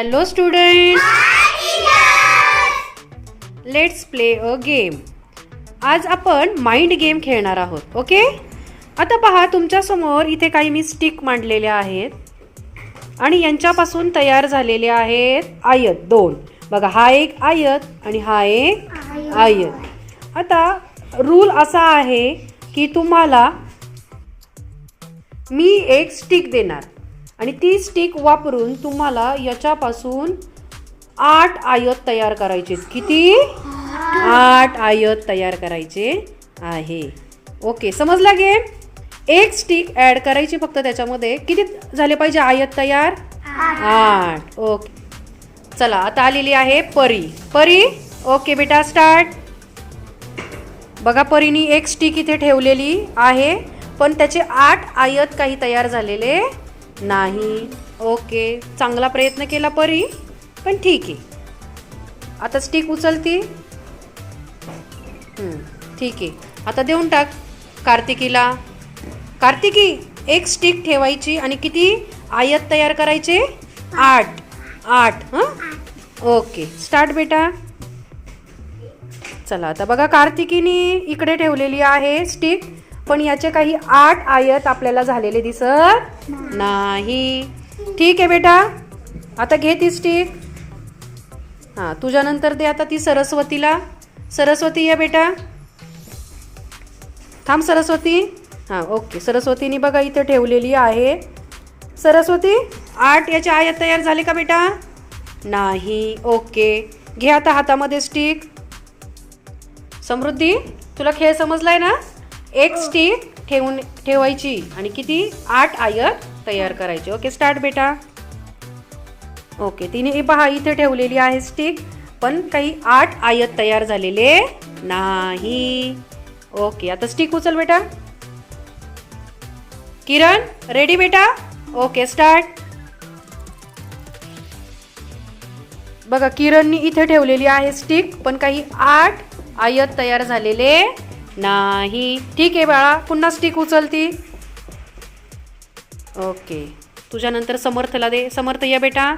Hello student let's play a game आज आपण mind game खेळणार आहोत ओके आता पहा तुमच्यासमोर इथे काही मी स्टिक मांडलेल्या आहेत. आणि यांच्यापासून तयार झालेले आहेत आयत दोन. बघा हा एक आयत आणि हा एक आयत. आता रूल असा आहे की तुम्हाला मी एक स्टिक देणार. आणि ती स्टिक वापरून तुम्हाला याच्यापासून आठ आयत तयार करायचे किती? आठ आयत तयार करायचे आहे. ओके समजला गेम एक स्टिक ॲड करायची फक्त त्याच्यामध्ये. किती झाले पाहिजे आयत तयार? आठ. ओके. चला आता आलेली आहे परी. परी? ओके बेटा स्टार्ट बघा परीनी एक स्टिक इथे ठेवलेली आहे पण त्याचे आठ आयत काही तयार झालेले नाही. ओके. चांगला प्रयत्न केला परी. पण ठीक आहे. आता स्टिक उचलती. ठीक आहे. आता देऊन टाक कार्तिकीला. कार्तिकी एक स्टिक ठेवायची आणि किती? आयत तयार करायचे? आठ. आठ हां? ओके. स्टार्ट बेटा. चला आता बघा कार्तिकीनी इकडे ठेवलेली आहे स्टिक पण याचे काही आठ आयत आपल्याला झालेले दिसत नाही. ठीक आहे बेटा. आता घे ती स्टिक हां तुझ्यानंतर दे आता ती सरस्वतीला. सरस्वती या बेटा. थांब सरस्वती. हां ओके. सरस्वतीने बघा इथं ठेवलेली आहे. सरस्वती आठ याचे आयत तयार झाले का बेटा? नाही. ओके. घे आता हातामध्ये स्टिक समृद्धी तुला खेळ समजलाय ना? एक स्टिक ठेवून ठेवायची आणि किती? आठ आयत तयार करायची. ओके स्टार्ट बेटा. ओके तिने हे पहा इथे ठेवलेली आहे स्टिक पण काही आठ आयत तयार झालेले नाही. ओके आता स्टिक उचल बेटा. किरण रेडी बेटा? Okay start. बघा किरणनी इथे ठेवलेली आहे स्टिक पण काही आठ आयत तयार झालेले नाही. ठीक आहे बाळा पुन्हा स्टिक उचलती. ओके. तुझ्यानंतर समर्थला दे. समर्थ या बेटा.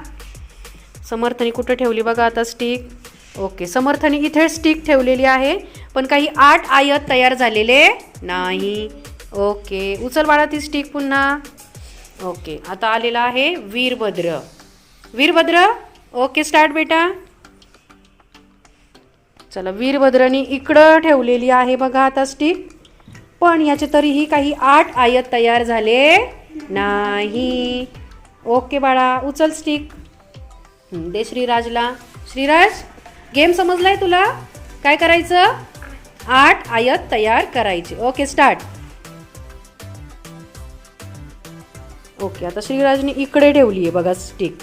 समर्थनी कुठं ठेवली बघा आता स्टिक ओके समर्थनी इथे स्टिक ठेवलेली आहे पण काही आठ आयत तयार झालेले नाही. ओके उचल बाळा ती स्टिक पुन्हा. ओके आता आलेला आहे वीरभद्र. वीरभद्र? ओके स्टार्ट बेटा. चला वीरभद्रनी इकडं ठेवलेली आहे बघा आता स्टिक पण याचे तरीही काही आठ आयत तयार झाले नाही. ओके बाळा उचल स्टिक दे श्रीराजला. श्रीराज गेम समजलाय तुला? काय करायचं? आठ आयत तयार करायचे. ओके स्टार्ट ओके आता श्रीराजने इकडे ठेवली आहे बघा स्टिक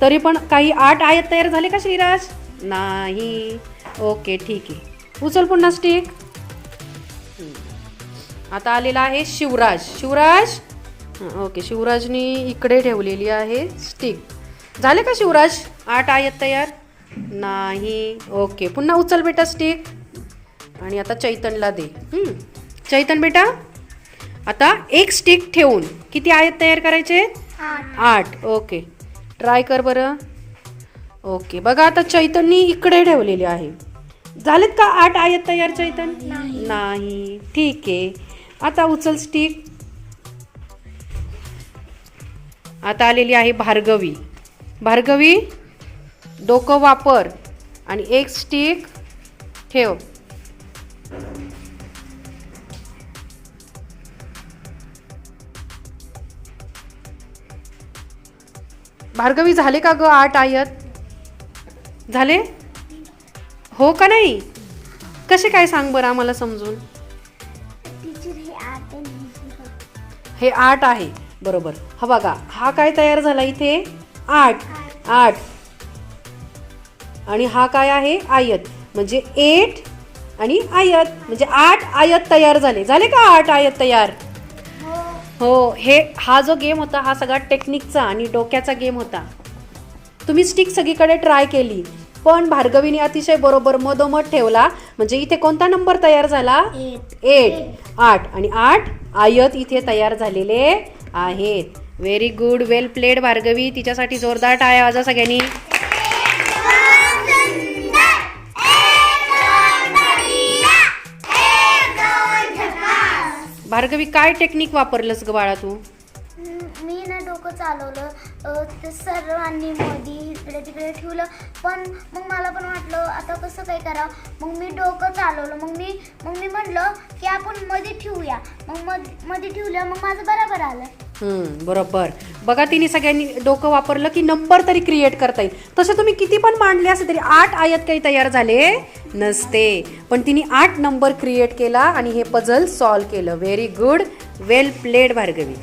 तरी पण काही आठ आयत तयार झाले का श्रीराज? नाही. ओके ठीक आहे. उचल पुन्हा स्टिक आता आलेला आहे शिवराज. शिवराज? ओके. शिवराजनी इकडे ठेवलेली आहे स्टिक झाले का शिवराज? आठ आहेत तयार? नाही. ओके. पुन्हा उचल बेटा स्टिक आणि आता चैतनला दे. चैतन बेटा आता एक स्टिक ठेवून किती आयत तयार करायचे? आठ. ओके. ट्राय कर बरं. ओके. बघा आता चैतननी इकडे ठेवलेली आहे. झालेत का आठ आयत तयार चैतन? नाही. ठीक आहे. आता उचल स्टिक आता आलेली आहे भार्गवी. भार्गवी डोकं वापर आणि एक स्टिक ठेव. भार्गवी झाले का ग आठ आयत? झाले? हो का नाही? कसे काय सांग बरं आम्हाला समजून? हे आठ आहे. बरोबर. हा बघा हा काय तयार झाला इथे? आठ. आठ. आणि हा काय आहे? आयत. म्हणजे एट आणि आयत. म्हणजे आठ आयत तयार झाले. झाले का आठ आयत तयार? हो. हे. हा जो गेम होता हा सगळा टेक्निकचा आणि डोक्याचा गेम होता. तुम्ही स्टिक सगळीकडे ट्राय केली. पण भार्गवीने अतिशय बरोबर मधोमध ठेवला. म्हणजे इथे कोणता नंबर तयार झाला? एट. आठ. आणि आठ आयत इथे तयार झालेले आहेत. Very good well played Bhargavi. तिच्यासाठी जोरदार टाळ्या वाजा सगळ्यांनी. भार्गवी काय टेक्निक वापरलंस ग बाळा तू? डोकं चालवलं ते सर्वांनी मोदी इकडे तिकडे ठेवलं. पण मग मला पण वाटलं आता कसं काय करावं? मग मी डोकं चालवलं. मग मी मग मी म्हटलं की आपण मध्ये ठेवूया. मग मधमध्ये ठेवलं मग माझं बरोबर आलं बरोबर. बघा तिने सगळ्यांनी डोकं वापरलं की नंबर तरी क्रिएट करता येईल. तसं तुम्ही किती पण मांडले असे तरी आठ आयत काही तयार झाले नसते. पण तिने आठ नंबर क्रिएट केला आणि हे पझल सॉल्व केलं. Very good well played Bhargavi.